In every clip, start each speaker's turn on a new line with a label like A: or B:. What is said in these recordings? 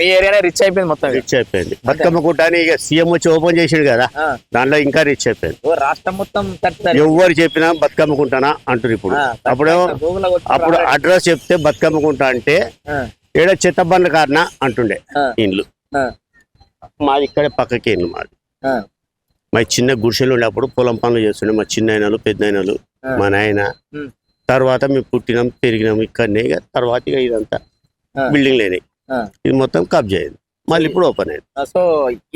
A: మీ ఏరియానే rich అయిపోయింది మొత్తం.
B: Rich అయిపోయింది బతుకమ్మ కుట్టాని ఇక సీఎం వచ్చి ఓపెన్ చేసాడు కదా. దాంట్లో ఇంకా రిచ్ అయిపోయింది
A: రాష్ట్రం మొత్తం.
B: ఎవరు చెప్పినా బతుకమ్మ కుంటానా అంటారు ఇప్పుడు అప్పుడు అప్పుడు అడ్రస్ చెప్తే బతుకమ్మ కుంటా అంటే ఏడ చెత్త బండ్ల కారణ అంటుండే ఇండ్లు మాది ఇక్కడే పక్కకి ఇల్లు మాది మా చిన్న గుడిసెలు ఉండేప్పుడు పొలం పనులు చేస్తుండే మా చిన్న అయినలు పెద్ద అయినలు. మా నాయన. తర్వాత మేము పుట్టినాం పెరిగినాం ఇక్కడనే ఇక తర్వాత ఇదంతా. బిల్డింగ్ లేని. ఇది మొత్తం కబ్జా అయింది. మళ్ళీ ఇప్పుడు ఓపెన్ అయింది.
A: సో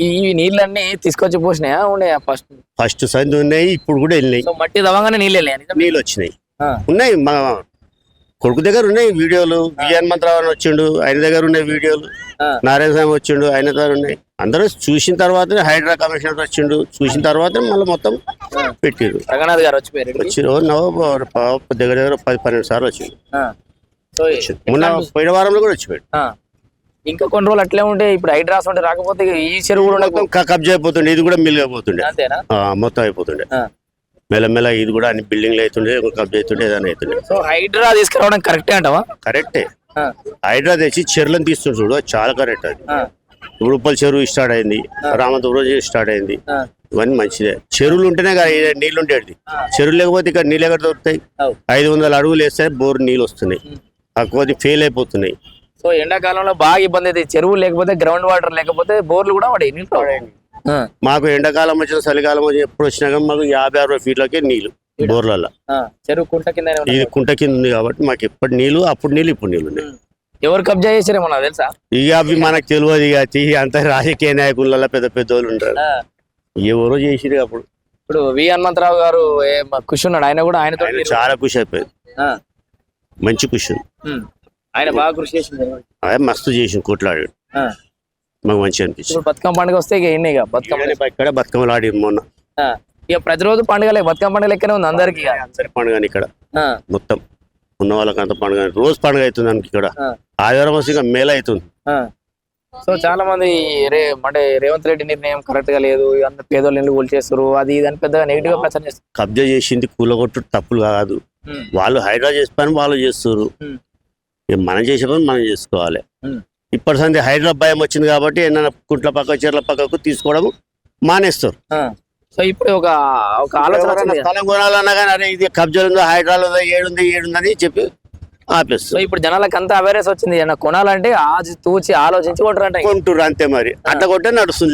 A: ఈ నీళ్ళన్నీ తీసుకొచ్చి పోసినాయా ఉన్నాయా ఫస్ట్
B: ఫస్ట్ సంది ఉన్నాయి ఇప్పుడు కూడా వెళ్ళినాయి.
A: సో మట్టి దవంగానే నీళ్ళు వెళ్ళాయి?
B: నీళ్ళు వచ్చినాయి. ఉన్నాయి మా కొడుకు దగ్గర ఉన్నాయి వీడియోలు. విజయన్ మంత్రావన్ వచ్చిండు ఆయన దగ్గర ఉన్నాయి వీడియోలు. నారాయణ స్వామి వచ్చిండు ఆయన దగ్గర ఉన్నాయి. అందరూ చూసిన తర్వాత హైడ్రా కమిషనర్ వచ్చిండు. చూసిన తర్వాత మళ్ళీ మొత్తం పెట్టిరు.
A: రంగనాథ్ గారు.
B: వచ్చి దగ్గర దగ్గర పది పన్నెండు సార్లు వచ్చిండు. మొన్న పోయిన వారంలో కూడా వచ్చిపోయాడు.
A: ఇంకా కొన్ని రోజులు అట్లే ఉంటే ఇప్పుడు హైడ్రాస్ ఉంటే రాకపోతే ఈ చెరువు కూడా
B: కబ్జా అయిపోతుండే ఇది కూడా మిల్లు అయిపోతుండే.
A: అంతేనా?
B: మొత్తం అయిపోతుండే. మెల్లమెల్ల ఇది కూడా అన్ని బిల్డింగ్లు అవుతుండే కబ్జా అవుతుండే ఏదైనా అవుతుండే
A: సో హైడ్రా తీసుకురావడం కరెక్టే అంటావా?
B: కరెక్టే. హైడ్రా తెచ్చి చెరువులను తీస్తుంది చూడు చాలా కరెక్ట్ అది. ఉడుపల్ చెరువు స్టార్ట్ అయింది రామదురం స్టార్ట్ అయింది. ఇవన్నీ మంచిదే. చెరువులు ఉంటేనే కదా నీళ్ళు ఉండేది చెరువులు లేకపోతే ఇక్కడ నీళ్ళు ఎక్కడ దొరుకుతాయి. ఐదు వందల అడుగులు వేస్తే బోర్ నీళ్ళు వస్తున్నాయి. తక్కువ ఫెయిల్ అయిపోతున్నాయి.
A: సో ఎండాకాలంలో బాగా ఇబ్బంది అయితే చెరువు లేకపోతే గ్రౌండ్ వాటర్ లేకపోతే బోర్లు కూడా పడే నీళ్ళు
B: మాకు ఎండాకాలం వచ్చిన చలికాలం వచ్చి ఎప్పుడు వచ్చినా మాకు యాభై అరవై ఫీట్లకే నీళ్ళు బోర్లలో
A: చెరువు కుంట కింద
B: ఇది కుంట కింద ఉంది కాబట్టి మాకు ఎప్పటి నీళ్ళు అప్పుడు నీళ్ళు ఇప్పుడు నీళ్ళు ఉన్నాయి.
A: ఎవరు కబ్జా చేసారేమో నాకు తెలుసా?
B: ఇక అవి మనకు తెలియదు ఇక అంత రాజకీయ నాయకులలో పెద్ద పెద్ద వాళ్ళు ఉంటారు. ఎవరో చేసిరు అప్పుడు.
A: ఇప్పుడు వి హనుమంతరావు గారు ఖుషి ఉన్నాడు. ఆయన కూడా ఆయనతో
B: ఆయన చాలా ఖుషి అయిపోయింది మంచి ఖుషి.
A: ఆయన బాగా కృషి చేసింది
B: మస్తు చేసి కొట్లాడాడు. మాకు మంచి అనిపించింది.
A: ఇప్పుడు బతుకమ్మ పండుగ వస్తే ఇక ఎన్ని ఇక బతుకమ్మ.
B: ఇక్కడ బతుకమ్మలు ఆడి మొన్న.
A: ఆ, ఇక ప్రతిరోజు పండుగలే బతుకమ్మ పండుగ లెక్కనే ఉంది అందరికి ఇక.
B: అందరి పండుగ ఇక్కడ.
A: ఆ,
B: మొత్తం ఉన్న వాళ్ళకి అంత పండుగ. రోజు పండుగ అవుతుంది మనకి ఇక్కడ.
A: ఆ,
B: ఆదివారం వస్తే ఇంకా మేళ అవుతుంది.
A: ఆ. సో చాలా మంది రే అంటే రేవంత్ రెడ్డి నిర్ణయం కరెక్ట్గా లేదు అంత పేదోళ్ళు ఇల్లు కూల్చేస్తారు అది ఇది అని పెద్దగా నెగిటివ్గా ప్రచారం చేస్తారు
B: కబ్జా చేసింది కూలగొట్టు తప్పులు కాదు.
A: ఉమ్,
B: వాళ్ళు హైడ్రా చేసే పని వాళ్ళు చేస్తారు
A: ఉమ్,
B: మనం చేసే పని మనం చేసుకోవాలి. ఇప్పటి సంది హైడ్రా భయం వచ్చింది కాబట్టి ఏమైనా కుంట్ల పక్క చీరల పక్కకు తీసుకోవడం మానేస్తారు.
A: సో ఇప్పుడు ఒక ఒక ఆలోచన.
B: స్థలం కొనాలన్నా కానీ అరే ఇది కబ్జాలు ఉందో హైడ్రాలు ఉందో ఏడుంది ఏడుంది అని చెప్పి
A: సో
B: ఆపేస్తారు
A: ఇప్పుడు జనాలకు అంత అవేర్నెస్ వచ్చింది. ఏమన్నా కొనాలంటే ఆచి తూచి ఆలోచించి కొంటారంట
B: కొంటుర్రు అంతే మరి. అట్లా కొట్టే నడుస్తుంది.